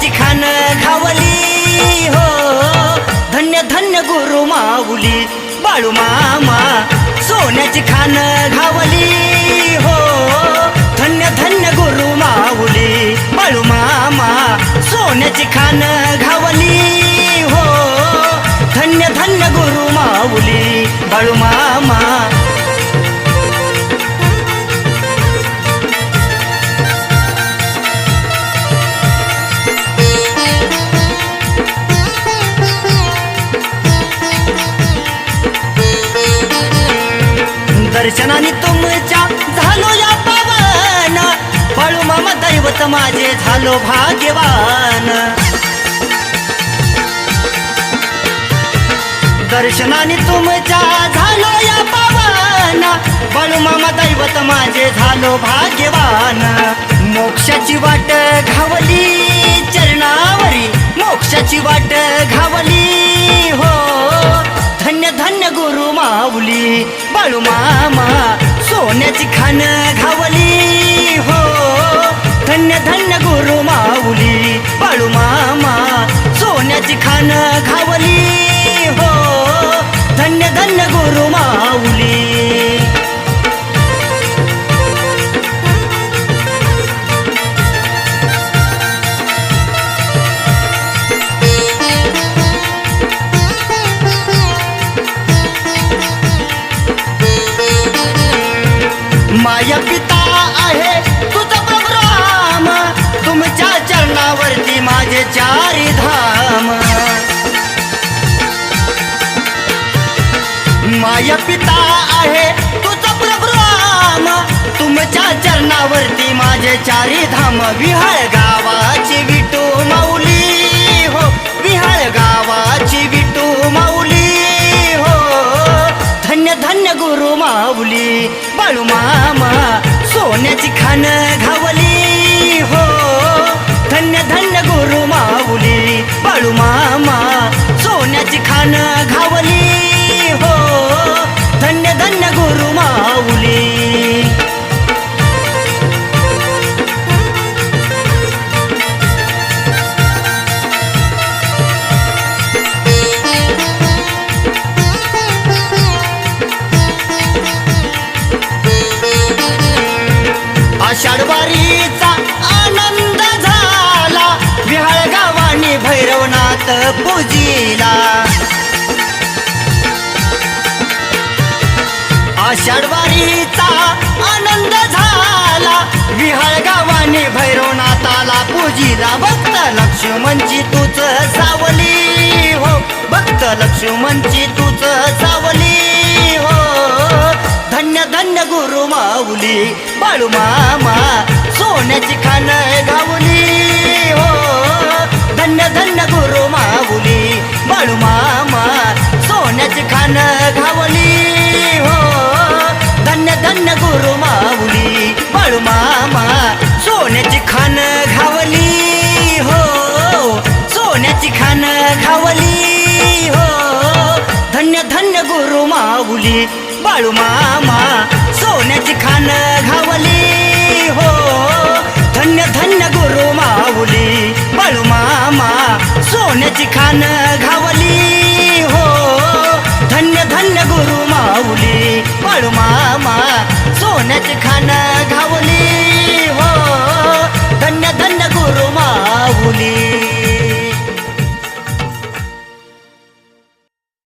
गुरुची खान खावली हो. धन्य धन्य गुरु माऊली बाळू मामा. सोन्याची खान घावली हो. धन्य धन्य गुरु माऊली बाळू मामा. सोन्याची खान घावली हो. धन्य धन्य गुरु माऊली बाळू मामा. दर्शनाने तुमच्या झालो या पावन. बाळू मामा दैवत माझे झालो भाग्यवान. दर्शनाने तुमच्या झालो या पावन. बाळू मामा दैवत माझे झालो भाग्यवान. मोक्षाची वाट घावली चरणावरी. मोक्षाची वाट घावली हो. बाळू मामा सोन्याची खान घावली हो. धन्य धन्य गुरु माऊली बाळू मामा सोन्याची खान घावली हो. धन्य धन्य गुरु माऊली. आहे. तुझा प्रभुराम तुमच्या चरणावरती माझे चारी धाम. माया पिता आहे. तुझा प्रभुराम तुमच्या चरणावरती माझे चारी धाम. विहाळ गावाची विटू माऊली हो. विहाळ गावाची विटू माऊली हो. धन्य धन्य गुरु माऊली बाळू मामा. सोन्याची खान घावली हो. धन्य धन्य गुरु माऊली बाळू मामा. सोन्याची खान घावली पूजिला. आषाढवारीचा आनंद झाला. विहाळ गावाने भैरवनाथाला पूजिला. भक्त लक्ष्मणची तूच सावली हो. भक्त लक्ष्मणची तूच सावली हो. धन्य धन्य गुरु माऊली बाळू मामा सोन्याची खान गावली हो. धन्य धन्य गुरु माऊली बाळू मामा सोन्याची खान घावली. हो धन्य धन्य गुरु माऊली बाळू मामा सोन्याची खान घावली. हो सोन्याची खान घावली. हो धन्य धन्य गुरु माऊली बाळू मामा सोन्याची खान माऊलीची खान घावली हो. धन्य धन्य गुरु माऊली. पळमा सोन्याची खान घावली.